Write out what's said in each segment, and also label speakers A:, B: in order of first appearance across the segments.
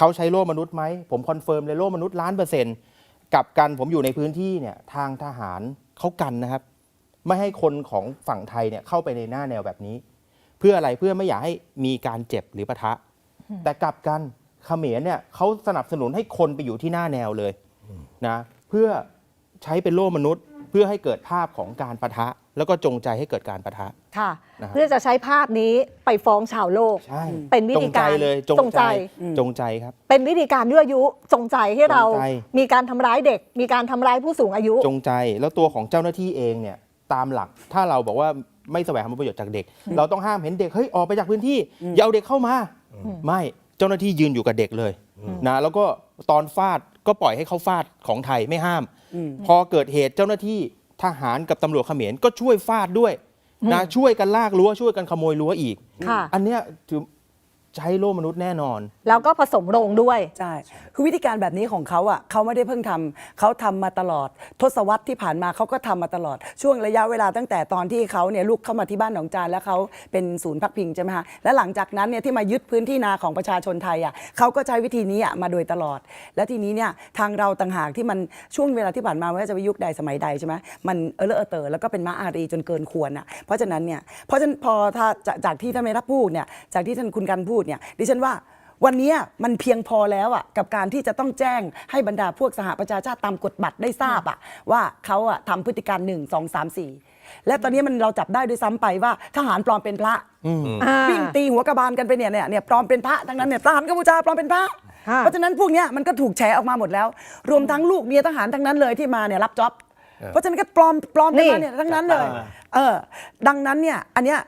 A: เขาใช้โล่มนุษย์ไหมผมคอนเฟิร์มเลยโล่มนุษย์ล้านเปอร์เซ็นต์กับกันผมอยู่ในพื้นที่เนี่ยทางทหารเขากันนะครับ ไม่ให้คนของฝั่งไทยเนี่ยเข้าไปในหน้าแนวแบบนี้ เพื่ออะไรเพื่อไม่อยากให้มีการเจ็บหรือปะทะ แต่กลับกันเขมรเนี่ยเขาสนับสนุนให้คนไปอยู่ที่หน้าแนวเลยนะเพื่อใช้เป็นโล่มนุษย์ เพื่อให้เกิดภาพของการปะทะ แล้วก็จงใจให้เกิดการปะทะ
B: ค่ะ
A: นะครับ
B: เพื่อจะใช้ภาพนี้ไปฟ้องชาวโลก
A: ใช่
B: เป็นวิธีการ
A: จงใจเลยจ
B: จ
A: ง
B: ง
A: ใจ
B: ใจ
A: จงใจครับ
B: เป็นวิธีการยั่วยุจงใจให้เรา
A: จงใจ
B: มีการทำร้ายเด็ก มีการทำร้ายผู้สูงอายุ
A: จงใจแล้วตัวของเจ้าหน้าที่เองเนี่ยตามหลักถ้าเราบอกว่าไม่แสวงหาผลประโยชน์จากเด็ก เราต้องห้ามเห็นเด็กเฮ้ยออกไปจากพื้นที่อย่าเอาเด็กเข้ามาไม่เจ้าหน้าที่ยืนอยู่กับเด็กเลยนะแล้วก็ตอนฟาดก็ปล่อยให้เขาฟาดของไทยไม่ห้าม พอเกิดเหตุเจ้าหน้าที่ทหารกับตำรวจเขมรก็ช่วยฟาดด้วย นะช่วยกันลากรั้วช่วยกันขโมยรั้วอีก
B: ค่ะ
A: อันเนี้ยถือ ใช้โล่มนุษย์แน่นอน
B: แล้วก็ผสมโรงด้วย
C: ใช่คือวิธีการแบบนี้ของเขาอะเขาไม่ได้เพิ่งทำเขาทำมาตลอด ทศวรรษที่ผ่านมาเขาก็ทำมาตลอด ช่วงระยะเวลาตั้งแต่ตอนที่เขาเนี่ยลูกเข้ามาที่บ้านหนองจานแล้วเขาเป็นศูนย์พักพิงใช่ไหมฮะและหลังจากนั้นเนี่ยที่มายึดพื้นที่นาของประชาชนไทยอะเขาก็ใช้วิธีนี้อะมาโดยตลอด และทีนี้เนี่ยทางเราต่างหากที่มันช่วงเวลาที่ผ่านมาไม่ว่าจะไปยุคใดสมัยใดใช่ไหมมันเออเลอะเออเตอแล้วก็เป็นม้าอารีจนเกินควรอะเพราะฉะนั้นเนี่ยเพราะฉะนั้นพอถ้าจากจากที่ท่านไม่รับพูดเนี่ยจากที่ท่านคุณกันพูดเนี่ยดิฉันว่าวันนี้มันเพียงพอแล้วอะกับการที่จะต้องแจ้งให้บรรดาพวกสหประชาชาติตามกฎบัตรได้ทราบอะว่าเขาอะทำพฤติการหนึ่งสองสามสี่และตอนนี้มันเราจับได้ด้วยซ้ำไปว่าทหารปลอมเป็นพระ
B: อ่า
C: วิ่งตีหัวกระบาลกันไปเนี่ยเนี่ยเนี่ยปลอมเป็นพระทั้งนั้นเนี่ยทหารกัมพูชาปลอมเป็นพระ
B: ค่ะ
C: เพราะฉะนั้นพวกเนี้ยมันก็ถูกแฉออกมาหมดแล้ว รวมทั้งลูกเมียทหารทั้งนั้นเลยที่มาเนี่ยรับจ็อบเพราะฉะนั้นก็ปลอมปลอมกันมาเนี่ยทั้งนั้นเลย เออ ดังนั้นเนี่ยอันเนี้ย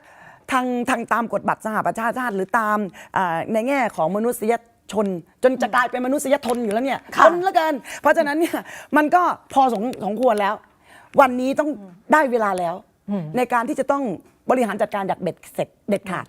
C: ทางทางตามกฎบัตรสหประชาชาติ หรือตามอ่าในแง่ของมนุษยชนจนจะกลายเป็นมนุษยทนอยู่แล้วเนี่ย
B: ค่ะ
C: ทนแล้วกัน เพราะฉะนั้นเนี่ยมันก็พอสมสมควรแล้ว วันนี้ต้องได้เวลาแล้ว ในการที่จะต้องบริหารจัดการอย่างเบ็ดเสร็จเด็ดขาด